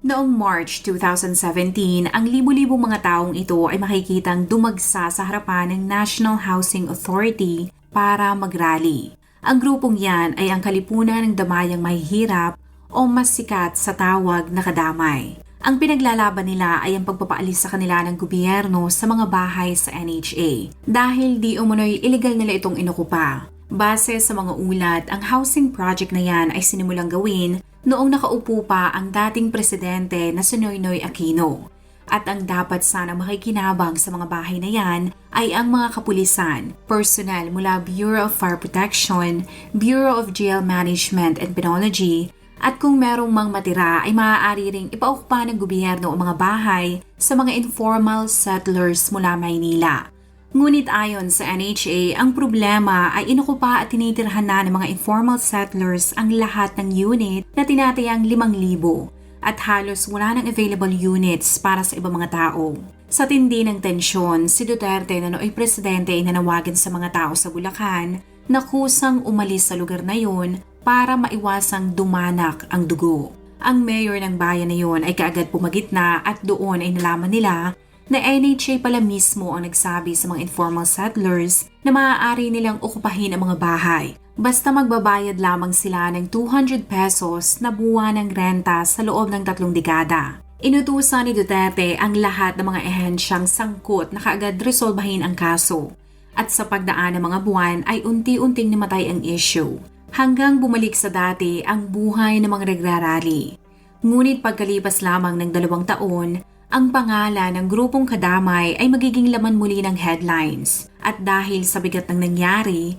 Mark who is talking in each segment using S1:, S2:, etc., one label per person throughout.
S1: Noong March 2017, ang libu-libong mga taong ito ay makikitang dumagsa sa harapan ng National Housing Authority para magrally. Ang grupong yan ay ang kalipunan ng damayang mahihirap o mas sikat sa tawag na kadamay. Ang pinaglalaban nila ay ang pagpapaalis sa kanila ng gobyerno sa mga bahay sa NHA dahil di umunoy illegal nila itong inukupa. Base sa mga ulat, ang housing project na yan ay sinimulang gawin noong nakaupo pa ang dating presidente na si Noynoy Aquino. At ang dapat sana makikinabang sa mga bahay na yan ay ang mga kapulisan, personal mula Bureau of Fire Protection, Bureau of Jail Management and Penology, at kung merong mang matira ay maaari ring ipaukupa ng gobyerno ang mga bahay sa mga informal settlers mula Maynila Ngunit ayon sa NHA, ang problema ay inukupa at tinitirhan na ng mga informal settlers ang lahat ng unit na tinatayang 5,000 at halos wala ng available units para sa ibang mga tao. Sa tindi ng tensyon, si Duterte na nooy presidente ay nanawagan sa mga tao sa Bulacan na kusang umalis sa lugar na yun para maiwasang dumanak ang dugo. Ang mayor ng bayan na yun ay kaagad pumagitna at doon ay nalaman nila na NHA pala mismo ang nagsabi sa mga informal settlers na maaari nilang okupahin ang mga bahay basta magbabayad lamang sila ng 200 pesos na buwan ng renta sa loob ng tatlong dekada. Inutusan ni Duterte ang lahat ng mga ehensyang sangkot na kaagad resolbahin ang kaso. At sa pagdaan ng mga buwan ay unti-unting namatay ang issue hanggang bumalik sa dati ang buhay ng mga nagrarally. Ngunit pagkalipas lamang ng dalawang taon, ang pangalan ng grupong kadamay ay magiging laman muli ng headlines. At dahil sa bigat ng nangyari,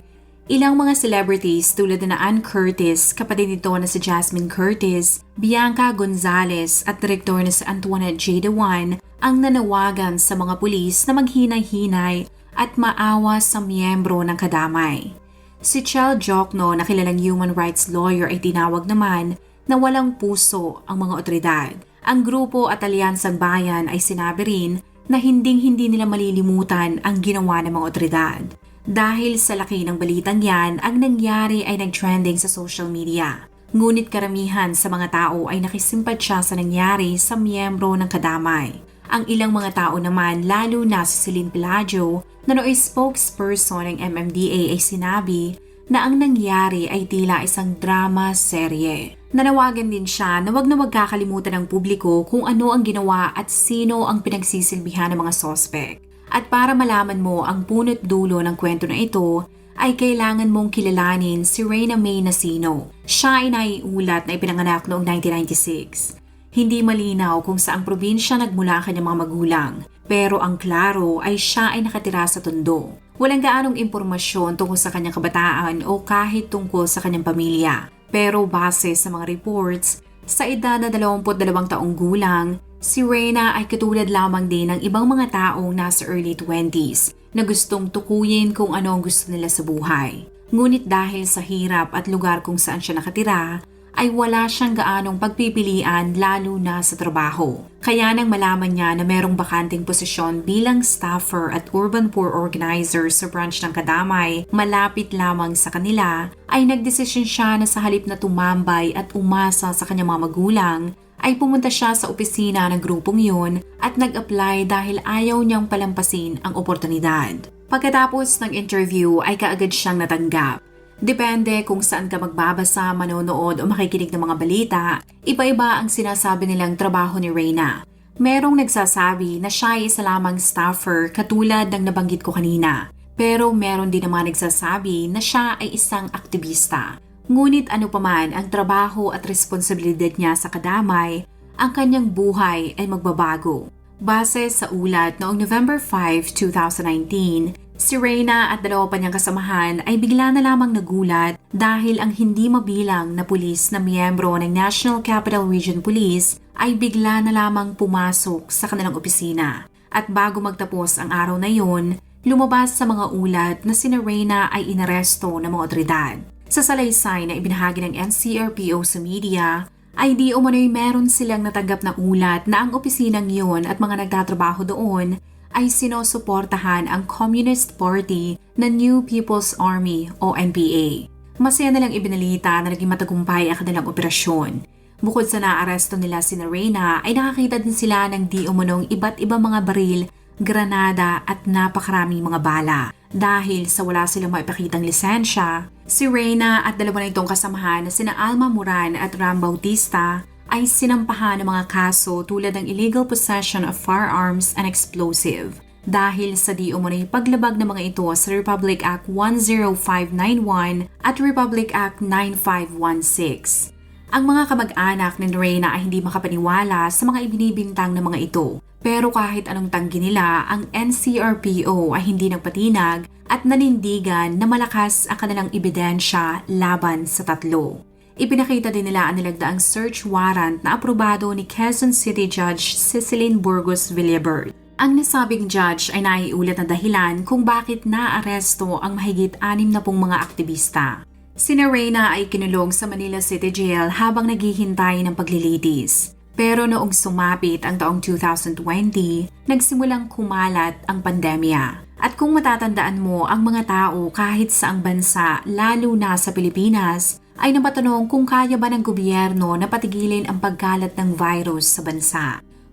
S1: ilang mga celebrities tulad na Ann Curtis, kapatid nito na si Jasmine Curtis, Bianca Gonzalez at direktor na si Antoinette J. Dewan ang nanawagan sa mga pulis na maghinay-hinay at maawa sa miyembro ng kadamay. Si Chel Jokno na kilalang human rights lawyer ay tinawag naman na walang puso ang mga otoridad ang grupo at alyansang bayan ay sinabi rin na hinding-hindi nila malilimutan ang ginawa ng mga otoridad. Dahil sa laki ng balitang yan, ang nangyari ay nag-trending sa social media. Ngunit karamihan sa mga tao ay nakisimpatsya sa nangyari sa miyembro ng kadamay. Ang ilang mga tao naman, lalo na si Celine Pelagio, na nooy spokesperson ng MMDA ay sinabi na ang nangyari ay tila isang drama serye. Nanawagan din siya na wag na magkakalimutan ng publiko kung ano ang ginawa at sino ang pinagsisilbihan ng mga sospek. At para malaman mo ang punot dulo ng kwento na ito, ay kailangan mong kilalanin si Reyna May Nasino. Siya ay naiulat na ipinanganak noong 1996. Hindi malinaw kung saang probinsya nagmula ang kanyang mga magulang, pero ang klaro ay siya ay nakatira sa Tondo. Walang gaanong impormasyon tungkol sa kanyang kabataan o kahit tungkol sa kanyang pamilya. Pero base sa mga reports, sa edad na 22 taong gulang, si Reyna ay katulad lamang din ng ibang mga taong nasa early 20s na gustong tukuyin kung ano ang gusto nila sa buhay. Ngunit dahil sa hirap at lugar kung saan siya nakatira, ay wala siyang gaanong pagpipilian lalo na sa trabaho. Kaya nang malaman niya na merong bakanting posisyon bilang staffer at urban poor organizer sa branch ng Kadamay malapit lamang sa kanila, ay nagdesisyon siya na sa halip na tumambay at umasa sa kanyang mga magulang, ay pumunta siya sa opisina ng grupong yun at nag-apply dahil ayaw niyang palampasin ang oportunidad. Pagkatapos ng interview ay kaagad siyang natanggap Depende kung saan ka magbabasa, manonood o makikinig ng mga balita, iba-iba ang sinasabi nilang trabaho ni Reyna. Merong nagsasabi na siya ay isa lamang staffer katulad ng nabanggit ko kanina. Pero meron din naman nagsasabi na siya ay isang aktivista. Ngunit ano paman ang trabaho at responsibilidad niya sa kadamay, ang kanyang buhay ay magbabago. Base sa ulat noong November 5, 2019, Si Reyna at dalawa pa niyang kasamahan ay bigla na lamang nagulat dahil ang hindi mabilang na pulis na miyembro ng National Capital Region Police ay bigla na lamang pumasok sa kanilang opisina. At bago magtapos ang araw na yon, lumabas sa mga ulat na si Reyna ay inaresto ng mga otoridad. Sa salaysay na ibinahagi ng NCRPO sa media, ay di umano'y meron silang natanggap na ulat na ang opisinang yon at mga nagtatrabaho doon ay sinusuportahan ang Communist Party na New People's Army o NPA. Masaya nilang ibinalita na naging matagumpay ang kanilang operasyon. Bukod sa naaresto nila si Reyna ay nakakita din sila ng di umunong iba't ibang mga baril, granada at napakaraming mga bala. Dahil sa wala silang maipakitang lisensya, si Reyna at dalawa na itong kasamahan na sina Alma Moran at Ram Bautista ay sinampahan ng mga kaso tulad ng illegal possession of firearms and explosive dahil sa di umunoy paglabag ng mga ito sa Republic Act 10591 at Republic Act 9516. Ang mga kamag-anak ni Reyna ay hindi makapaniwala sa mga ibinibintang ng mga ito. Pero kahit anong tanggi nila, ang NCRPO ay hindi nagpatinag at nanindigan na malakas ang kanilang ebidensya laban sa tatlo. Ipinakita din nila ang nilagdaang search warrant na aprobado ni Quezon City Judge Cecilin Burgos Villabert. Ang nasabing judge ay naiulat na dahilan kung bakit naaresto ang mahigit anim na pong mga aktivista. Si Reyna ay kinulong sa Manila City Jail habang naghihintay ng paglilitis. Pero noong sumapit ang taong 2020, nagsimulang kumalat ang pandemya. At kung matatandaan mo, ang mga tao kahit sa ang bansa, lalo na sa Pilipinas, ay napatanong kung kaya ba ng gobyerno na patigilin ang pagkalat ng virus sa bansa.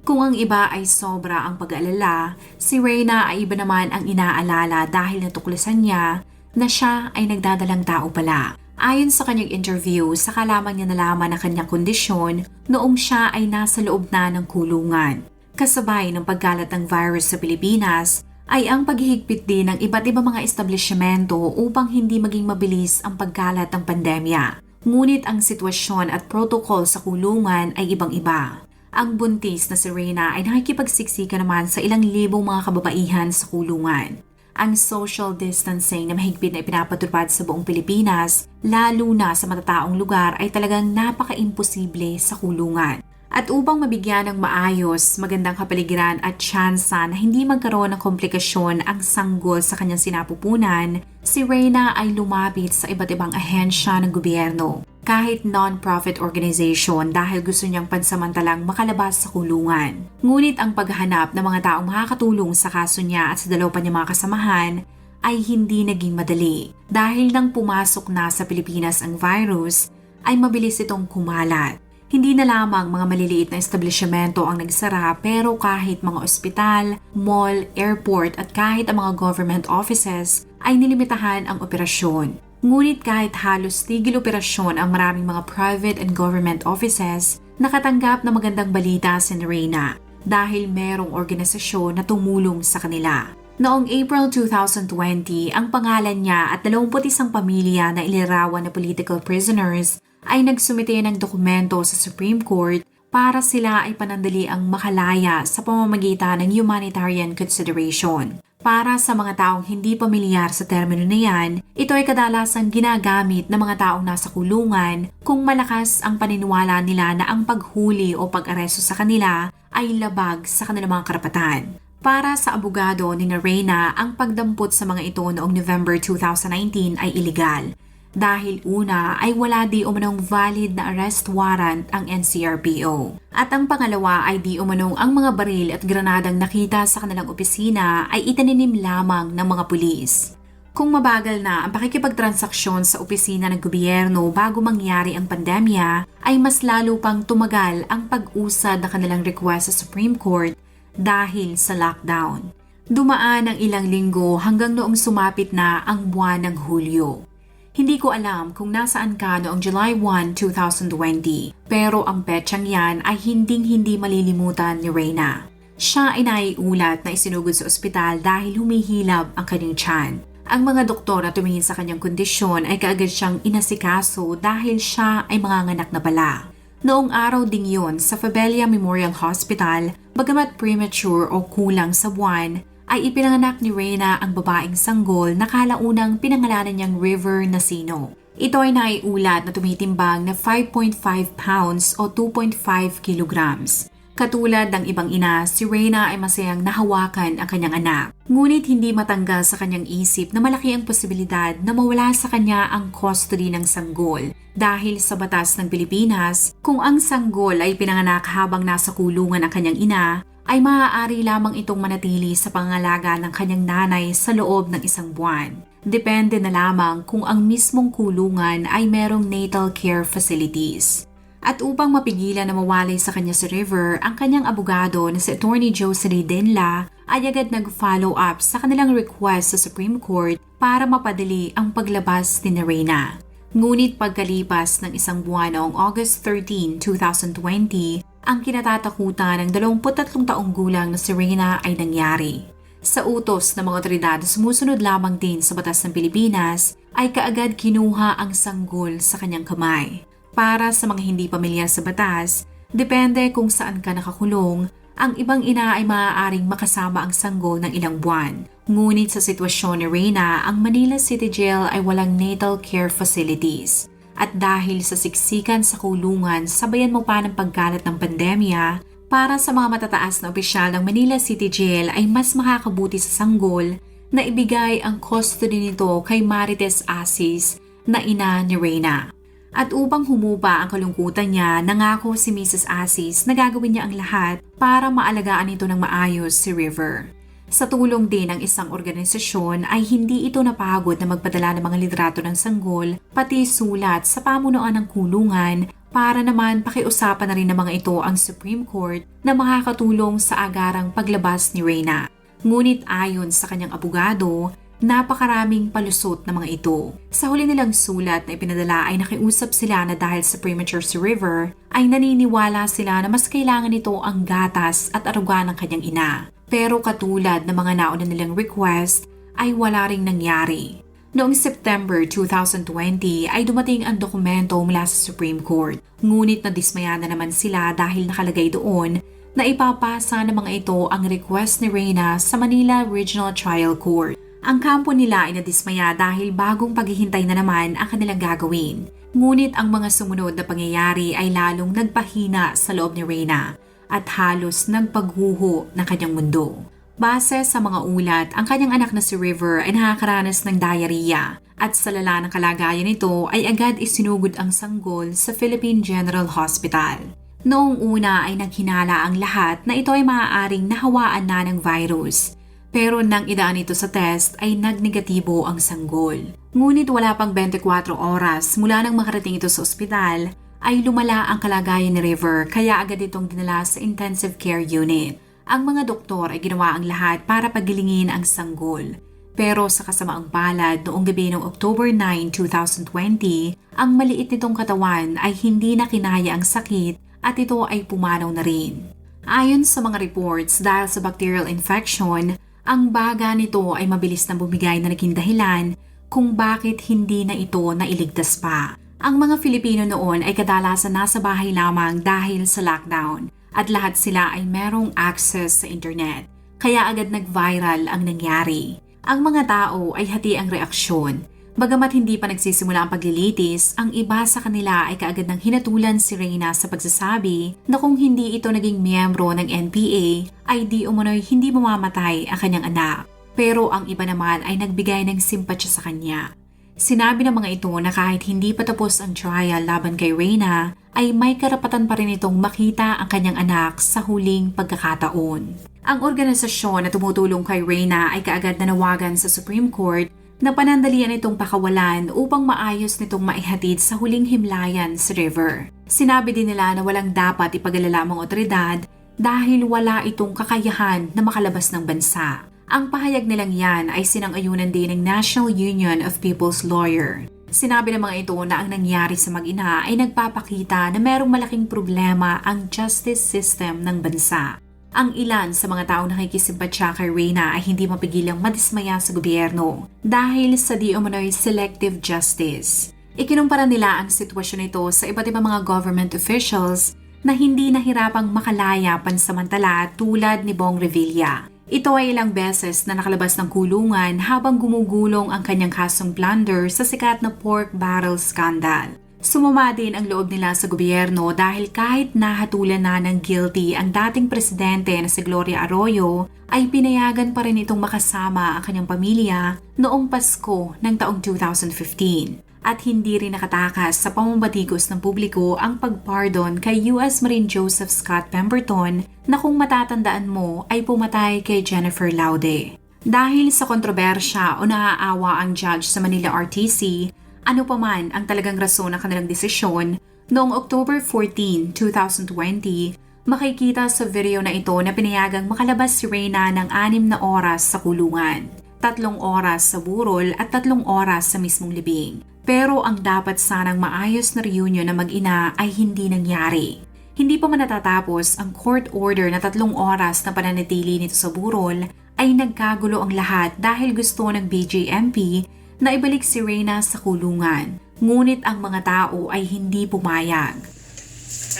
S1: Kung ang iba ay sobra ang pag-aalala, si Reyna ay iba naman ang inaalala dahil natuklasan niya na siya ay nagdadalang tao pala. Ayon sa kanyang interview, saka lamang niya nalaman ang kanyang kondisyon noong siya ay nasa loob na ng kulungan. Kasabay ng pagkalat ng virus sa Pilipinas, ay ang paghihigpit din ng iba't ibang mga establishmento upang hindi maging mabilis ang pagkalat ng pandemya. Ngunit ang sitwasyon at protocol sa kulungan ay ibang-iba. Ang buntis na si Reyna ay nakikipagsiksika naman sa ilang libong mga kababaihan sa kulungan. Ang social distancing na mahigpit na ipinapatupad sa buong Pilipinas, lalo na sa matataong lugar ay talagang napaka-imposible sa kulungan. At upang mabigyan ng maayos, magandang kapaligiran at tsansa na hindi magkaroon ng komplikasyon ang sanggol sa kanyang sinapupunan, si Reyna ay lumapit sa iba't ibang ahensya ng gobyerno, kahit non-profit organization dahil gusto niyang pansamantalang makalabas sa kulungan. Ngunit ang paghahanap ng mga taong makakatulong sa kaso niya at sa dalawa pa niya mga kasamahan ay hindi naging madali. Dahil nang pumasok na sa Pilipinas ang virus, ay mabilis itong kumalat. Hindi na lamang mga maliliit na establishmento ang nagsara pero kahit mga ospital, mall, airport at kahit ang mga government offices ay nilimitahan ang operasyon. Ngunit kahit halos tigil operasyon ang maraming mga private and government offices, nakatanggap na magandang balita si Reyna dahil merong organisasyon na tumulong sa kanila. Noong April 2020, ang pangalan niya at 21 pamilya na ilirawan na political prisoners ay nagsumite ng dokumento sa Supreme Court para sila ay panandali ang makalaya sa pamamagitan ng humanitarian consideration. Para sa mga taong hindi pamilyar sa termino na yan, ito ay kadalasang ginagamit ng mga taong nasa kulungan kung malakas ang paniniwala nila na ang paghuli o pag-aresto sa kanila ay labag sa kanilang mga karapatan. Para sa abogado ni Reyna, ang pagdampot sa mga ito noong November 2019 ay illegal dahil una ay wala di umanong valid na arrest warrant ang NCRPO. At ang pangalawa ay di umanong ang mga baril at granadang nakita sa kanilang opisina ay itaninim lamang ng mga pulis. Kung mabagal na ang pakikipagtransaksyon sa opisina ng gobyerno bago mangyari ang pandemya, ay mas lalo pang tumagal ang pag-usad ng kanilang request sa Supreme Court dahil sa lockdown. Dumaan ang ilang linggo hanggang noong sumapit na ang buwan ng Hulyo. Hindi ko alam kung nasaan ka noong July 1, 2020, pero ang petsang yan ay hinding-hindi malilimutan ni Reyna. Siya ay naiulat na isinugod sa ospital dahil humihilab ang kanyang tiyan. Ang mga doktor na tumingin sa kanyang kondisyon ay kaagad siyang inasikaso dahil siya ay manganganak na bala. Noong araw ding yon sa Fabella Memorial Hospital, bagamat premature o kulang sa buwan, ay ipinanganak ni Reyna ang babaeng sanggol na kalaunang pinangalanan niyang River Nasino. Ito ay naiulat na tumitimbang na 5.5 pounds o 2.5 kilograms. Katulad ng ibang ina, si Reyna ay masayang nahawakan ang kanyang anak. Ngunit hindi matanggal sa kanyang isip na malaki ang posibilidad na mawala sa kanya ang custody ng sanggol. Dahil sa batas ng Pilipinas, kung ang sanggol ay pinanganak habang nasa kulungan ang kanyang ina, ay maaari lamang itong manatili sa pangalaga ng kanyang nanay sa loob ng isang buwan. Depende na lamang kung ang mismong kulungan ay merong natal care facilities. At upang mapigilan na mawalay sa kanya si River, ang kanyang abogado na si Attorney Jocelyn Denla ay agad nag-follow up sa kanilang request sa Supreme Court para mapadali ang paglabas ni Reyna. Ngunit pagkalipas ng isang buwan noong August 13, 2020, ang kinatatakutan ng 23 taong gulang na si Reyna ay nangyari. Sa utos ng mga otoridad sumusunod lamang din sa batas ng Pilipinas, ay kaagad kinuha ang sanggol sa kanyang kamay. Para sa mga hindi pamilyar sa batas, depende kung saan ka nakakulong, ang ibang ina ay maaaring makasama ang sanggol ng ilang buwan. Ngunit sa sitwasyon ni Reyna, ang Manila City Jail ay walang natal care facilities. At dahil sa siksikan sa kulungan, sabayan mo pa ng pagkalat ng pandemya, para sa mga matataas na opisyal ng Manila City Jail ay mas makakabuti sa sanggol na ibigay ang custody nito kay Marites Asis na ina ni Reyna. At upang humupa ang kalungkutan niya, nangako si Mrs. Asis na gagawin niya ang lahat para maalagaan ito ng maayos si River. Sa tulong din ng isang organisasyon ay hindi ito napagod na magpadala ng mga litrato ng sanggol pati sulat sa pamunuan ng kulungan para naman pakiusapan na rin ng mga ito ang Supreme Court na makakatulong sa agarang paglabas ni Reyna. Ngunit ayon sa kanyang abogado, napakaraming palusot na mga ito. Sa huli nilang sulat na ipinadala ay nakiusap sila na dahil sa premature si River, ay naniniwala sila na mas kailangan nito ang gatas at aruga ng kanyang ina. Pero katulad ng mga nauna nilang request, ay wala ring nangyari. Noong September 2020 ay dumating ang dokumento mula sa Supreme Court. Ngunit nadismaya na naman sila dahil nakalagay doon na ipapasa ng mga ito ang request ni Reyna sa Manila Regional Trial Court. Ang kampo nila ay nadismaya dahil bagong paghihintay na naman ang kanilang gagawin. Ngunit ang mga sumunod na pangyayari ay lalong nagpahina sa loob ni Reyna at halos nagpaghuho ng kanyang mundo. Base sa mga ulat, ang kanyang anak na si River ay nakakaranas ng diarrhea at sa lala ng kalagayan nito ay agad isinugod ang sanggol sa Philippine General Hospital. Noong una ay naghinala ang lahat na ito ay maaaring nahawaan na ng virus pero nang idaan ito sa test ay nagnegatibo ang sanggol. Ngunit wala pang 24 oras mula nang makarating ito sa ospital ay lumala ang kalagayan ni River kaya agad itong dinala sa intensive care unit. Ang mga doktor ay ginawa ang lahat para pagilingin ang sanggol. Pero sa kasamaang palad noong gabi ng October 9, 2020, ang maliit nitong katawan ay hindi na kinaya ang sakit at ito ay pumanaw na rin. Ayon sa mga reports, dahil sa bacterial infection, ang baga nito ay mabilis na bumigay na naging dahilan kung bakit hindi na ito nailigtas pa. Ang mga Filipino noon ay kadalasan nasa bahay lamang dahil sa lockdown at lahat sila ay merong access sa internet. Kaya agad nag-viral ang nangyari. Ang mga tao ay hati ang reaksyon Bagamat hindi pa nagsisimula ang paglilitis, ang iba sa kanila ay kaagad ng hinatulan si Reyna sa pagsasabi na kung hindi ito naging miyembro ng NPA ay di umano'y hindi mamamatay ang kanyang anak. Pero ang iba naman ay nagbigay ng simpatsya sa kanya. Sinabi ng mga ito na kahit hindi pa tapos ang trial laban kay Reyna, ay may karapatan pa rin itong makita ang kanyang anak sa huling pagkakataon. Ang organisasyon na tumutulong kay Reyna ay kaagad nanawagan sa Supreme Court na panandalian itong pakawalan upang maayos nitong maihatid sa huling himlayan si River. Sinabi din nila na walang dapat ipagalala ang otoridad dahil wala itong kakayahan na makalabas ng bansa. Ang pahayag nilang yan ay sinang-ayunan din ng National Union of People's Lawyer. Sinabi ng mga ito na ang nangyari sa mag-ina ay nagpapakita na merong malaking problema ang justice system ng bansa. Ang ilan sa mga taong nakikisimpatya kay Reyna ay hindi mapigilang madismaya sa gobyerno dahil sa di umano'y selective justice. Ikinumpara nila ang sitwasyon nito sa iba't ibang mga government officials na hindi nahirapang makalaya pansamantala tulad ni Bong Revilla. Ito ay ilang beses na nakalabas ng kulungan habang gumugulong ang kanyang kasong plunder sa sikat na pork barrel scandal. Sumama din ang loob nila sa gobyerno dahil kahit nahatulan na ng guilty ang dating presidente na si Gloria Arroyo, ay pinayagan pa rin itong makasama ang kanyang pamilya noong Pasko ng taong 2015 at hindi rin nakatakas sa pamambatikos ng publiko ang pagpardon kay US Marine Joseph Scott Pemberton na kung matatandaan mo ay pumatay kay Jennifer Laude. Dahil sa kontrobersya o naaawa ang judge sa Manila RTC, ano pa man ang talagang rason ng kanilang desisyon, noong October 14, 2020, makikita sa video na ito na pinayagang makalabas si Reyna ng anim na oras sa kulungan, tatlong oras sa burol at tatlong oras sa mismong libing. Pero ang dapat sanang maayos na reunion ng mag-ina ay hindi nangyari. Hindi pa man natatapos ang court order na tatlong oras na pananatili nito sa burol ay nagkagulo ang lahat dahil gusto ng BJMP na ibalik si Reyna sa kulungan. Ngunit ang mga tao ay hindi pumayag.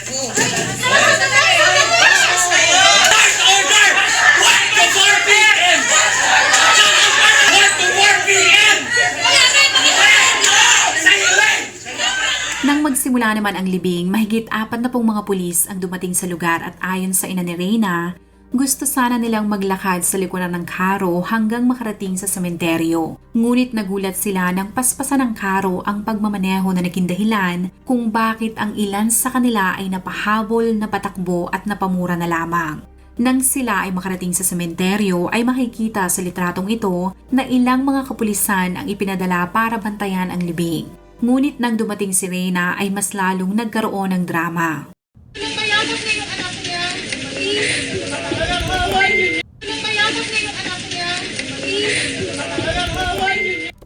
S2: order!
S1: Nang magsimula naman ang libing, mahigit apat na pong mga pulis ang dumating sa lugar at ayon sa ina ni Reyna, gusto sana nilang maglakad sa likuran ng karo hanggang makarating sa sementeryo. Ngunit nagulat sila nang paspasan ng karo ang pagmamaneho na naging dahilan kung bakit ang ilan sa kanila ay napahabol, napatakbo at napamura na lamang. Nang sila ay makarating sa sementeryo ay makikita sa litratong ito na ilang mga kapulisan ang ipinadala para bantayan ang libing. Ngunit nang dumating si Reyna ay mas lalong nagkaroon ng drama.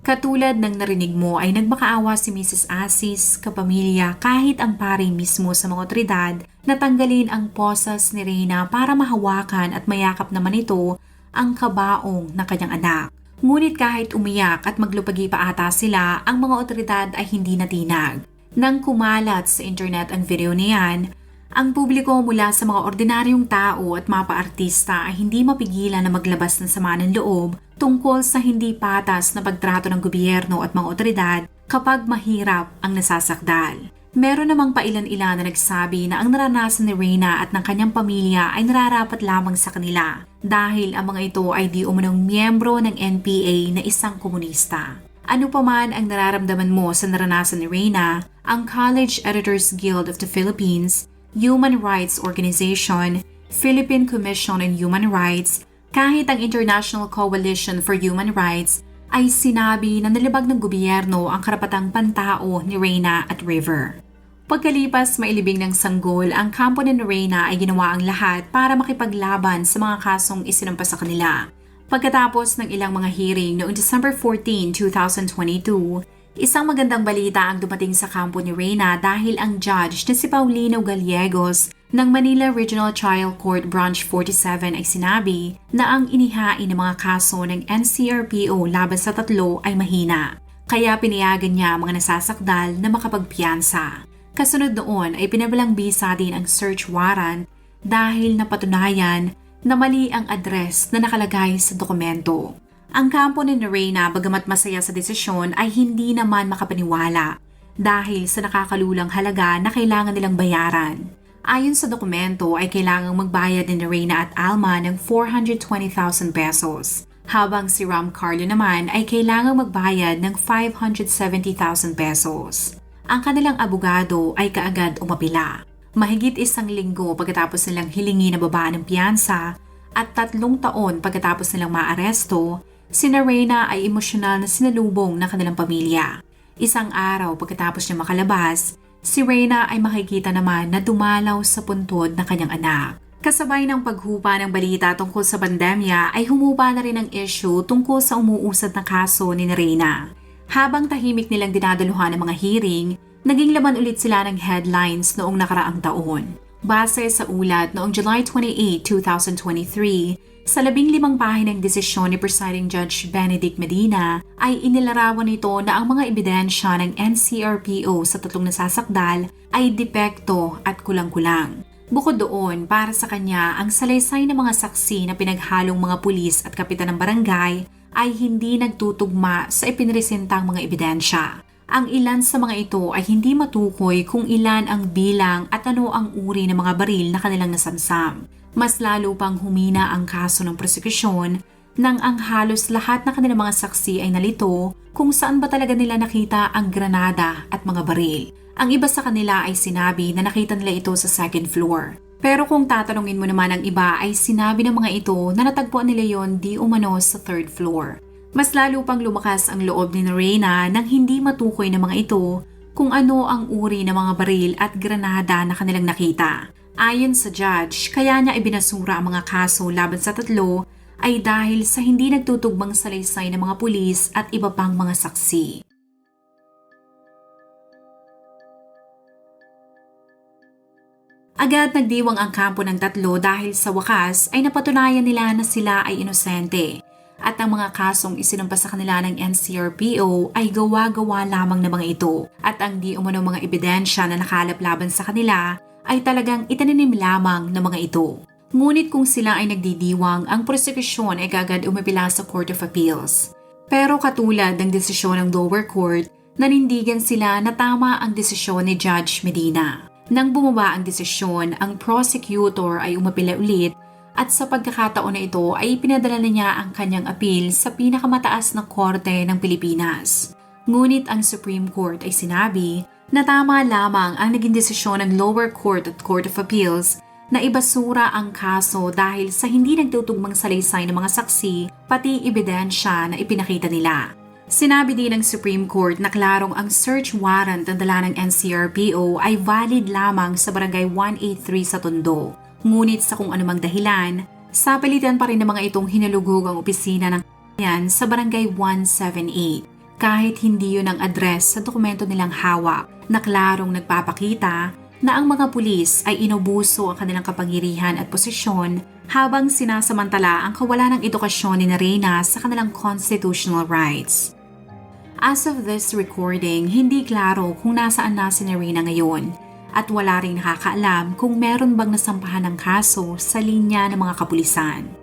S1: Katulad ng narinig mo ay nagmakaawa si Mrs. Asis, kapamilya kahit ang pare mismo sa mga otoridad na tanggalin ang posas ni Reyna para mahawakan at mayakap naman ito ang kabaong na kanyang anak. Ngunit kahit umiyak at maglupagi pa ata sila, ang mga otoridad ay hindi natinag. Nang kumalat sa internet ang video niyan, ang publiko mula sa mga ordinaryong tao at mga paartista ay hindi mapigilan na maglabas ng sama ng loob tungkol sa hindi patas na pagtrato ng gobyerno at mga otoridad kapag mahirap ang nasasakdal. Meron namang pailan-ilan na nagsabi na ang naranasan ni Reyna at ng kanyang pamilya ay nararapat lamang sa kanila dahil ang mga ito ay di umunong miyembro ng NPA na isang komunista. Ano pa man ang nararamdaman mo sa naranasan ni Reyna, ang College Editors Guild of the Philippines, Human Rights Organization, Philippine Commission on Human Rights, kahit ang International Coalition for Human Rights ay sinabi na nalibag ng gobyerno ang karapatang pantao ni Reyna at River. Pagkalipas mailibing ng sanggol, ang kampo ni Reyna ay ginawa ang lahat para makipaglaban sa mga kasong isinampas sa kanila. Pagkatapos ng ilang mga hearing noong December 14, 2022, isang magandang balita ang dumating sa kampo ni Reyna dahil ang judge na si Paulino Gallegos ng Manila Regional Trial Court Branch 47 ay sinabi na ang inihain ng mga kaso ng NCRPO laban sa tatlo ay mahina. Kaya pinayagan niya ang mga nasasakdal na makapagpiyansa. Kasunod noon ay pinabalang bisa din ang search warrant dahil napatunayan na mali ang address na nakalagay sa dokumento. Ang kampo ni Reyna bagamat masaya sa desisyon ay hindi naman makapaniwala dahil sa nakakalulang halaga na kailangan nilang bayaran. Ayon sa dokumento ay kailangang magbayad ni Reyna at Alma ng 420,000 pesos, habang si Ram Carlo naman ay kailangang magbayad ng 570,000 pesos. Ang kanilang abogado ay kaagad umapila. Mahigit isang linggo pagkatapos nilang hilingi na babaan ng piyansa at tatlong taon pagkatapos nilang maaresto, si Reyna ay emosyonal na sinalubong ng kanilang pamilya. Isang araw pagkatapos niya makalabas, si Reyna ay makikita naman na dumalaw sa puntod ng kanyang anak. Kasabay ng paghupa ng balita tungkol sa pandemya ay humupa na rin ang issue tungkol sa umuusad na kaso ni Reyna. Habang tahimik nilang dinadaluhan ng mga hearing, naging laman ulit sila ng headlines noong nakaraang taon. Base sa ulat noong July 28, 2023, sa labing limang pahinang desisyon ni Presiding Judge Benedict Medina ay inilarawan nito na ang mga ebidensya ng NCRPO sa tatlong nasasakdal ay depekto at kulang-kulang. Bukod doon, para sa kanya, ang salaysay ng mga saksi na pinaghalong mga pulis at kapitan ng barangay ay hindi nagtutugma sa ipinresentang mga ebidensya. Ang ilan sa mga ito ay hindi matukoy kung ilan ang bilang at ano ang uri ng mga baril na kanilang nasamsam. Mas lalo pang humina ang kaso ng prosekusyon nang ang halos lahat na kanilang mga saksi ay nalito kung saan ba talaga nila nakita ang granada at mga baril. Ang iba sa kanila ay sinabi na nakita nila ito sa second floor. Pero kung tatanungin mo naman ang iba ay sinabi ng mga ito na natagpuan nila yon di umano sa third floor. Mas lalo pang lumakas ang loob ni Reyna nang hindi matukoy ng mga ito kung ano ang uri ng mga baril at granada na kanilang nakita. Ayon sa judge, kaya niya ibinasura ang mga kaso laban sa tatlo ay dahil sa hindi nagtutugmang salaysay ng mga pulis at iba pang mga saksi. Agad nagdiwang ang kampo ng tatlo dahil sa wakas ay napatunayan nila na sila ay inosente at ang mga kasong isinampa sa kanila ng NCRPO ay gawa-gawa lamang ng mga ito at ang di umano mga ebidensya na nakalap laban sa kanila ay talagang itaninim lamang ng mga ito. Ngunit kung sila ay nagdidiwang, ang prosekusyon ay gagad umapila sa Court of Appeals. Pero katulad ng desisyon ng lower court, nanindigan sila na tama ang desisyon ni Judge Medina. Nang bumaba ang desisyon, ang prosecutor ay umapila ulit at sa pagkakataon na ito ay pinadala na niya ang kanyang appeal sa pinakamataas na korte ng Pilipinas. Ngunit ang Supreme Court ay sinabi na tama lamang ang naging desisyon ng lower court at Court of Appeals na ibasura ang kaso dahil sa hindi nagtutugmang salaysay ng mga saksi pati ebidensya na ipinakita nila. Sinabi din ng Supreme Court na klarong ang search warrant na dala ng NCRPO ay valid lamang sa barangay 183 sa Tondo. Ngunit sa kung anumang dahilan, sapilitan pa rin ng mga itong hinalugog ang opisina ng yan sa barangay 178 kahit hindi yun ang address sa dokumento nilang hawak na klarong nagpapakita na ang mga pulis ay inubuso ang kanilang kapangyarihan at posisyon habang sinasamantala ang kawalan ng edukasyon ni Narena sa kanilang constitutional rights. As of this recording, hindi klaro kung nasaan na si Narena ngayon at wala rin nakakaalam kung meron bang nasampahan ng kaso sa linya ng mga kapulisan.